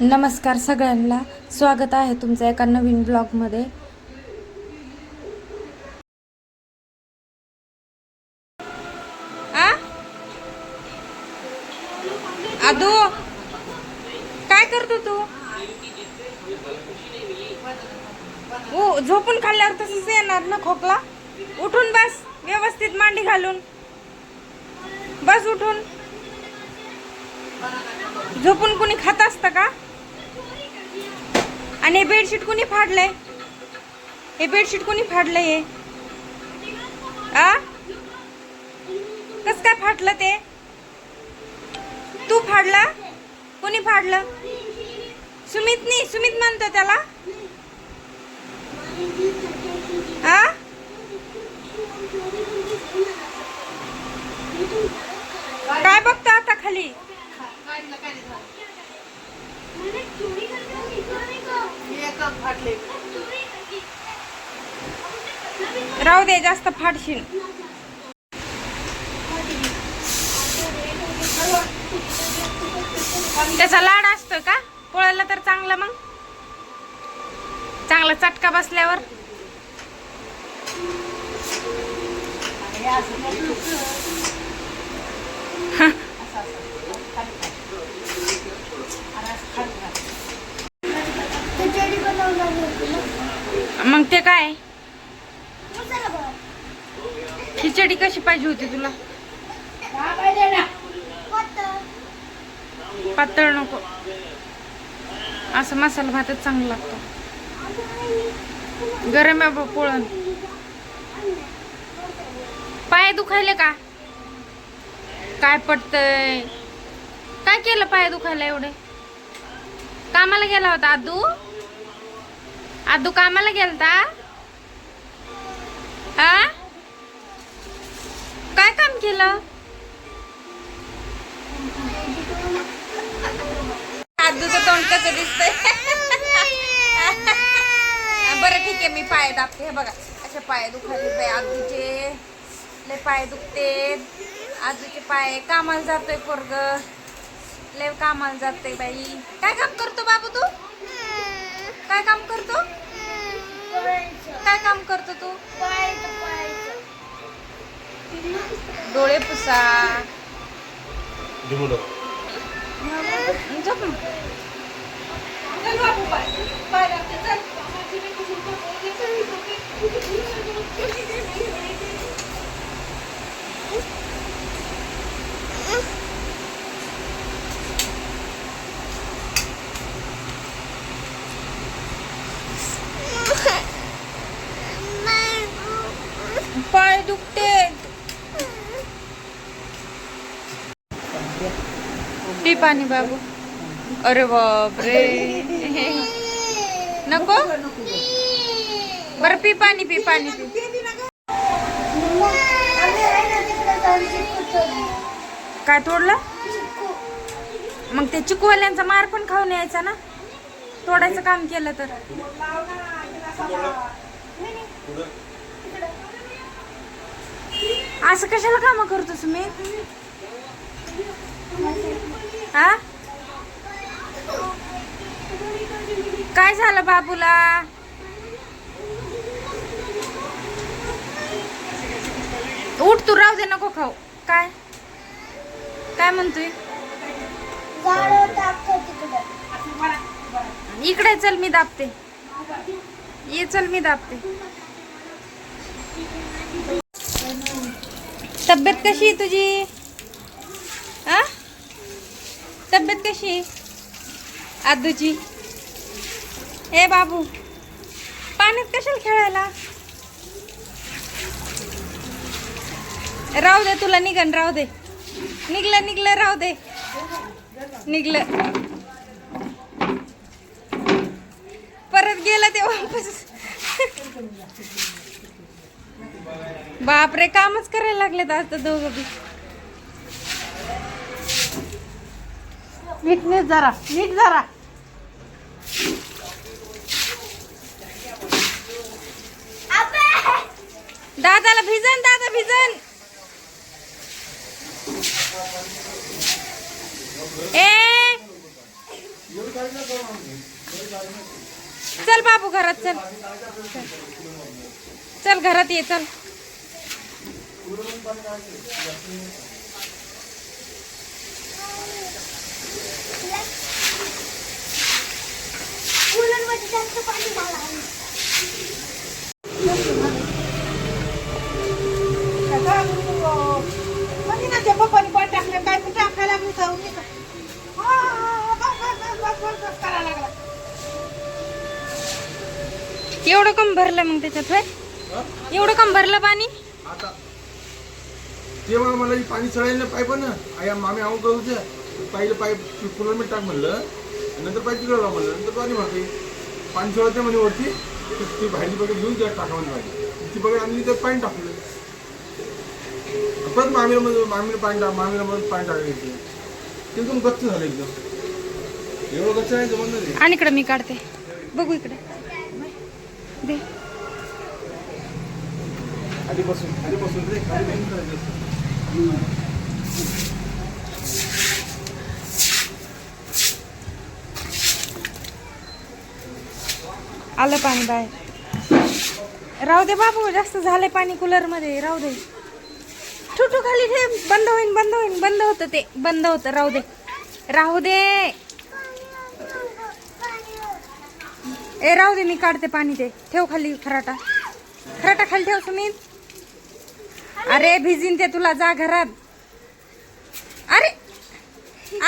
नमस्कार सगळ्यांना. स्वागत आहे तुमचं एका नवीन ब्लॉगमध्ये फाडलंय? हे बेडशीट कोणी फाडलंय हे? आ? कस काय फाटलं ते? तू फाडला? कोणी फाडलं? सुमितनी? सुमित म्हणतो त्याला? आ? काय बघतो आता खाली? राहू दे जास्त फाडशील त्याचा लाड असतो का? पोळायला तर चांगला मग. चांगला चटका बसल्यावर. मग ते काय? खिचडी कशी पाहिजे होती तुला? पातळ. नको. असं मसाला भातच चांगला लागतो. गरम आहे बा पोळण. पाय दुखायले का? काय पडतंय काय केलं पाय दुखायला एवढे? कामाला गेला होता आदू? आदू कामाला गेलता? हा? काय काम केलं? आदूचं तोंड कसं दिसतंय बरं ठीक आहे मी पाय दाबते. हे बघा असे पाय दुखायले बाई आदूचे लय पाय दुखते. आजूचे पाय कामाला जातोय पोरग. लय कामाला जाते बाई. काय काम करतो बाबू तू? काय काम करतो. काय काम करतो तू. डोळे पुसा. झोप मग. पाय दुखते पी पाणी बाबू. अरे बापरे. नको? बरं पी पाणी पी पाणी पी. काय तोडलं? मग ते चिकूवाल्यांचा मार पण खाऊन यायचा ना? तोडायचं काम केलं तर. असं कशाला काम करतो तुम्ही हा? काय झालं बाबूला? उठ तू राहू दे नको खाऊ. काय? काय म्हणतोय. इकडे चल मी दाबते. ये चल मी दाबते. तब्येत कशी आहे तुझी? आ तब्येत कशी आहे? आदूची ए बाबू पाण्यात कशाला खेळायला? राहू दे तुला निघन राहू दे. निघलं निघलं राहू दे. निघलं. परत गेलं ते वापस. बापरे कामच करायला लागलेत आता दोघं बी. नीट नीट जरा नीट जरा. अबे! दादाला भिजन दादा भिजन. ए! चल बाबू घरात चल. चल घरात ये चल कूलरमध्ये जास्त पाणी मला आहे. पप्पानी पाणी टाकलं काय कुठे टाकायला लागली जाऊन ये का? हा, बस, बस, बस, बस, बस, बस करायला लागला. एवढं कम भरलं मग त्याच्यात होय? एवढं कम भरलं पाणी? आता ते मला मला पाणी चढायला पाईप ना. आई मामी आऊ करत होत्या पाहिलं पाईप फुलं मीठ टाक म्हणलं. नंतर पाईप तिकडे लाव म्हणलं. नंतर पाणी भरते पाणी चढवते म्हणे वरती. ती- बाहेरची बकेट घेऊन त्यात टाका म्हणे पाणी ती बकेट आणली त्यात पाणी टाकलं. परत मामीला मध्ये मामीला पाणी टाक मामीला मध्ये पाणी टाकायचं ते एकदम गच्च झालं एकदम. एवढं गच्च आहे जमत आणि इकडं मी काढते. बघू इकडे. दे. खाली बसून खाली बसून रे खाली बसून. करायचं आलं पाणी बाहेर. राहू दे बाबू जास्त झालंय पाणी कूलरमध्ये. राहू दे. ठुठू खाली ठेव. बंद होईन बंद होईन. बंद होतं ते. बंद होतं. राहू दे. राहू दे. ए राहू दे मी काढते पाणी ते. ठेव खाली खराटा. खराटा खाली ठेव सुमित अरे भिजीन ते तुला जा घरात. अरे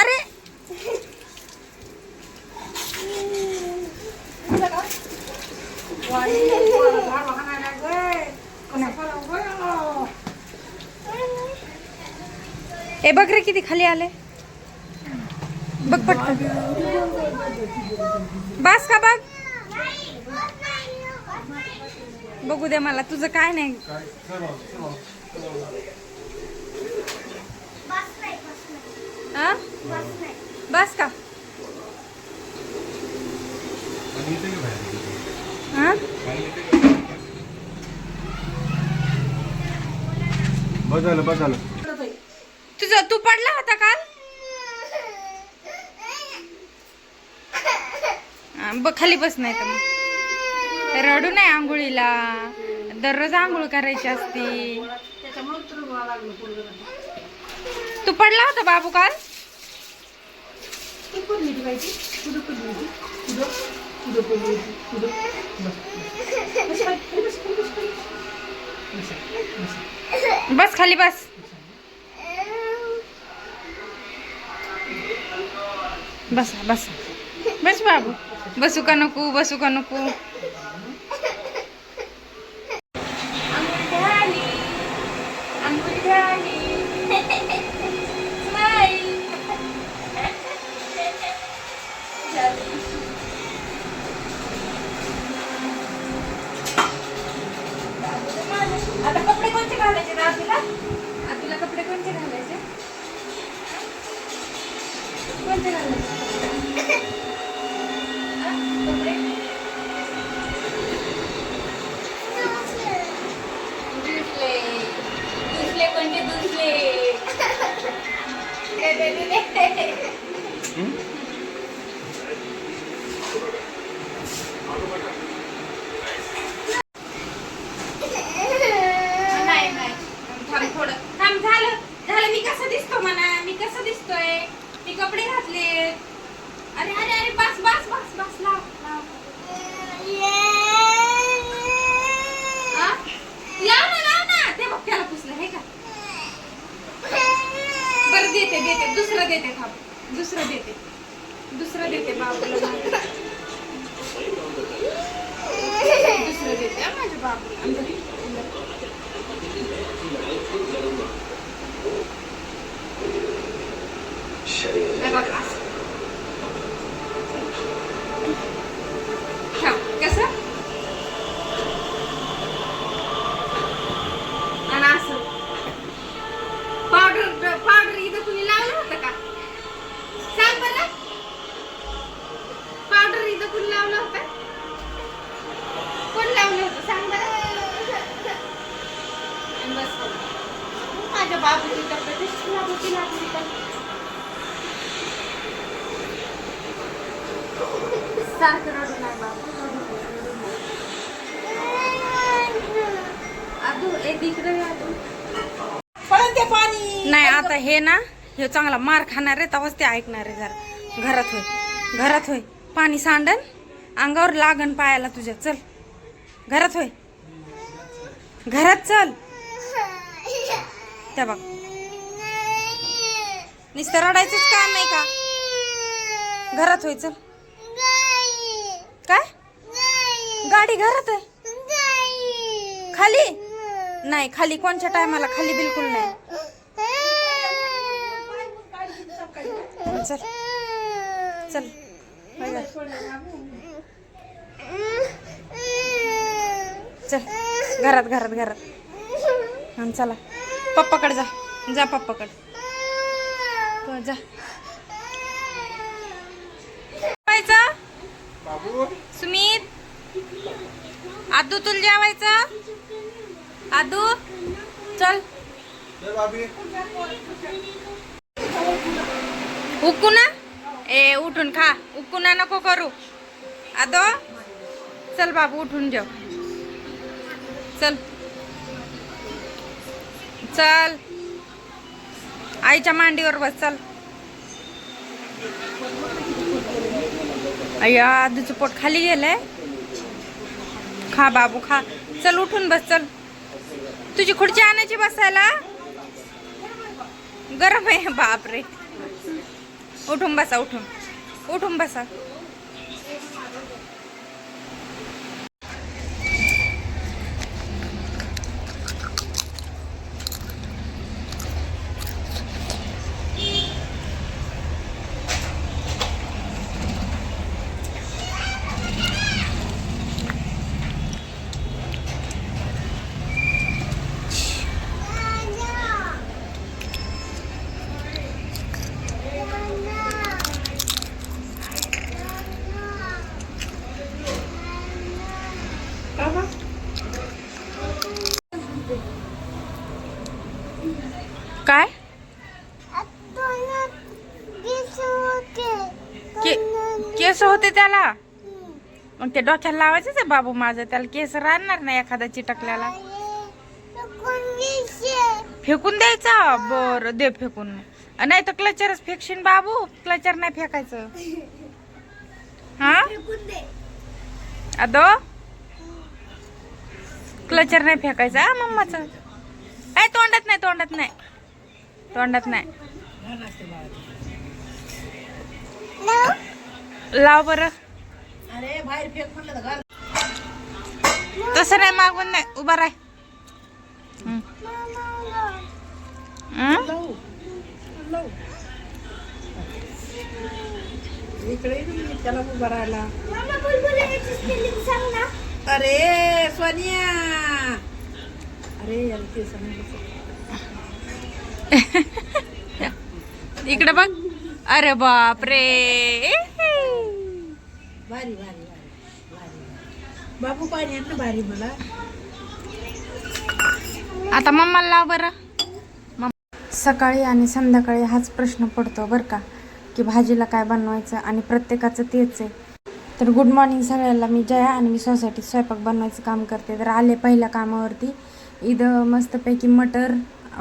अरे. हे बघ रे किती खाली आले. बघ पटकन. बस का बघ? बघू दे मला तुझं काय नाही. बस का? हा? तुझं तू पडला होता काल? बघ खाली बस नाही तर मग. रडू नाही आंघोळीला. दररोज आंघोळ करायची असती. तू पडला होता बाबू काल? बस. खाली, बस, बस, बस, बस. बस खाली बस बस बस बस बाबू बसू का नको बसू का नको मी कपडे घातले अरे अरे अरे बस बस बस बस लाव लाव. ना लाव ना. ते बघ त्याला पुसलं हे का? बरं देते देते. दुसरं देते थांब. दुसरं देते. दुसरं देते बाबूला दुसरं देते माझ्या बाबूला. Shariah. नाही आता हे ना हे चांगला मार खाणार आहे तेव्हाच ते ऐकणार आहे जरा. घरात होय घरात होय. पाणी सांडन अंगावर लागन पायाला तुझ्या. चल. घरात होय. घरात चल. त्या बघ. नुसतं रडायचंच काम नाही का? घरात होय चल. काय? गाडी घरात आहे. खाली? नाही खाली कोणत्या टायमाला? खाली बिलकुल नाही. चल. चल. चल. घरात घरात घरात. हं, चला. पप्पाकडे जा. जा पप्पाकडे. हो, जा. सुमित? आदू तुला जेवायचं? आदू चल. चल बाबी उकू ना? ए उठून खा. उकू ना नको करू. आदो चल बाबू उठून जेव. चल. चल. आईच्या मांडीवर बस चल. अय्या आदूचं पोट खाली गेलंय. खा बाबू खा. चल उठून बस चल. तुझी खुर्ची आणायची बसायला? गरम आहे बापरे. उठून बसा उठून. उठून बसा. काय? के केस होते त्याला? मग ते डोक्याला लावायचंच आहे बाबू माझं. त्याला केस राहणार नाही एखादा चिटकल्याला. फेकून द्यायचा? बर दे फेकून. नाही तर क्लचरच फेकशीन बाबू. क्लचर नाही फेकायचं. हा? अदो क्लचर नाही फेकायचं. हा मम्माचं. काय तोंडात नाही तोंडात नाही. तोंडात नाही. लाव बरं. तसं नाही मागून नाही. उभा राह. हं. हं? इकडे त्याला उभा राहिला अरे सोनिया! अरे इकडे बघ. अरे बाप रे भारी भारी बाबू पाणी भारी मला. आता मम्माला लाव बरं. सकाळी आणि संध्याकाळी हाच प्रश्न पडतो बरं का की भाजीला काय बनवायचं आणि प्रत्येकाचं तेच आहे. तर गुड मॉर्निंग सगळ्याला मी जया आणि मी सोसायटीत स्वयंपाक बनवायचं काम करते. तर आले पहिल्या कामावरती. इथं मस्तपैकी मटर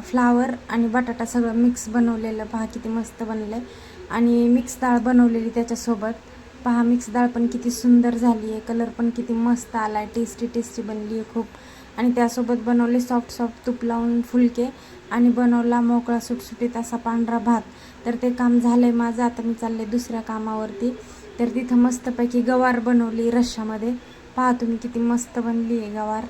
फ्लावर आणि बटाटा सगळं मिक्स बनवलेलं. पहा किती मस्त बनलं आहे आणि मिक्स डाळ बनवलेली त्याच्यासोबत. पहा मिक्स डाळ पण किती सुंदर झाली आहे कलर पण किती मस्त आला आहे टेस्टी टेस्टी बनली आहे खूप. आणि त्यासोबत बनवले सॉफ्ट सॉफ्ट तूप लावून फुलके. आणि बनवला मोकळा सुटसुटीत असा पांढरा भात. तर ते काम झालं आहे माझं. आता मी चालले दुसऱ्या कामावरती. तर तिथं मस्तपैकी गवार बनवली रश्श्यामध्ये. पहा तुम्ही किती मस्त बनली आहे गवार.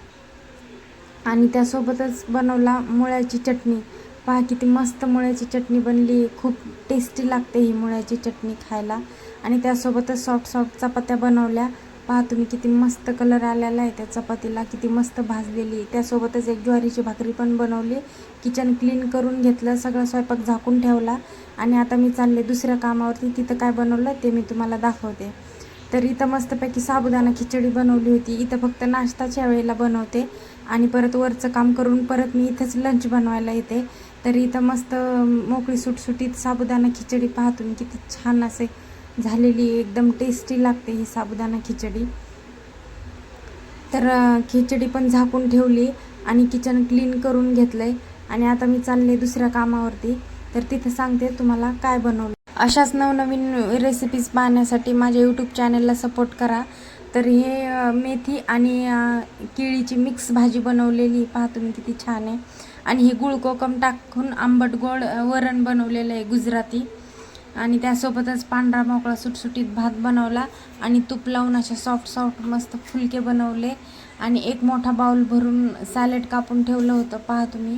आणि त्यासोबतच बनवला मुळ्याची चटणी. पहा किती मस्त मुळ्याची चटणी बनली आहे. खूप टेस्टी लागते ही मुळ्याची चटणी खायला. आणि त्यासोबतच सॉफ्ट सॉफ्ट चपात्या बनवल्या. पहा तुम्ही किती मस्त कलर आलेला आहे. त्या चपातीला किती मस्त भाजलेली त्यासोबतच एक ज्वारीची भाकरी पण बनवली. किचन क्लीन करून घेतलं. सगळं स्वयंपाक झाकून ठेवला. आणि आता मी चालले दुसऱ्या कामावरती. तिथं काय बनवलं ते मी तुम्हाला दाखवते. तर इथं मस्तपैकी साबुदाणा खिचडी बनवली होती. इथं फक्त नाश्ताच्या वेळेला बनवते. आणि परत वरचं काम करून परत मी इथंच लंच बनवायला येते. तर इथं मस्त मोकळी सुटसुटीत साबुदाणा खिचडी पाहतो तुम्ही किती छान असे झालेली एकदम टेस्टी लागते ही साबुदाणा खिचडी. तर खिचडी पण झाकून ठेवली आणि किचन क्लीन करून घेतलंय. आणि आता मी चालले दुसऱ्या कामावरती. तर तिथे सांगते तुम्हाला काय बनवलं. अशाच नवनवीन रेसिपीज पाहण्यासाठी माझ्या यूट्यूब चॅनलला सपोर्ट करा. तर हे मेथी आणि केळीची मिक्स भाजी बनवलेली पहा तुम्ही किती छान आहे. आणि हे गुळ कोकम टाकून आंबट गोड वरण बनवलेलं आहे गुजराती. आणि त्यासोबतच पांढरा मोकळा सुटसुटीत भात बनवला आणि तूप लावून अशा सॉफ्ट सॉफ्ट मस्त फुलके बनवले. आणि एक मोठा बाउल भरून सॅलेड कापून ठेवलं होतं पहा तुम्ही.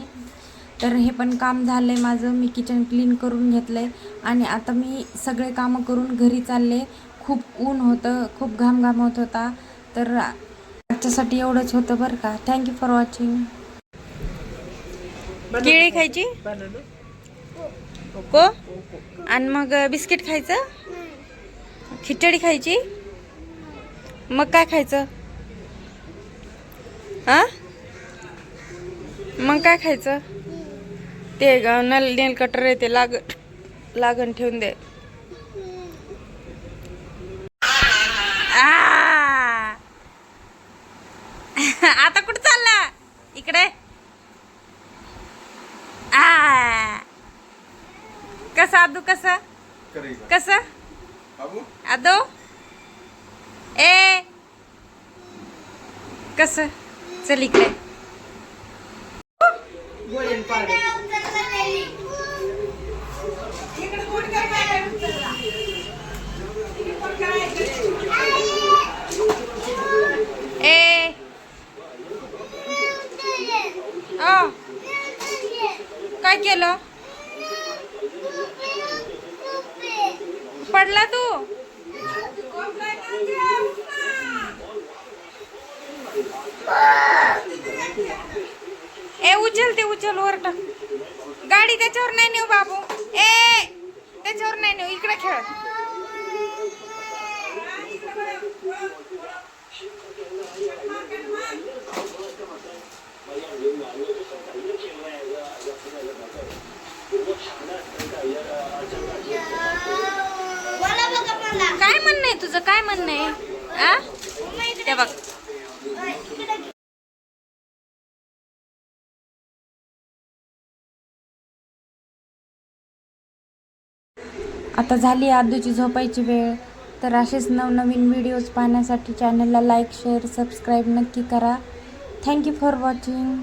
तर हे पण काम झालं आहे माझं. मी किचन क्लीन करून घेतलं आहे आणि आता मी सगळे कामं करून घरी चालले. खूप ऊन होतं खूप घाम घाम होत होता. तर आजच्यासाठी एवढंच होतं बरं का. थँक्यू फॉर वॉचिंग केळी खायची? बनवलं आणि मग बिस्किट खायचं? खिचडी खायची? मग काय खायचं? हा? मग काय खायचं? ते नल नेल कटर आहे ते लाग लागण ठेवून दे. आ! आता कुठं चालला? इकडे. आ! कसं आदू कसं? कसं? बाबू? आदो? ए! कसं? चल इकडे पाडे ए अ काय केलं पडला तू ए उचल ते उचल वर टाक गाडी त्याच्यावर नाही नेऊ बाबू ए त्याच्यावर नाही नेऊ इकडे खेळ मला बघा मला काय म्हणणं आहे तुझं काय म्हणणं आहे? आ? ते बघ. आता झाली आदूची झोपायची वेळ. तर असेच नवनवीन व्हिडिओज पाहण्यासाठी चॅनलला लाईक शेअर सबस्क्राईब नक्की करा. Thank you for watching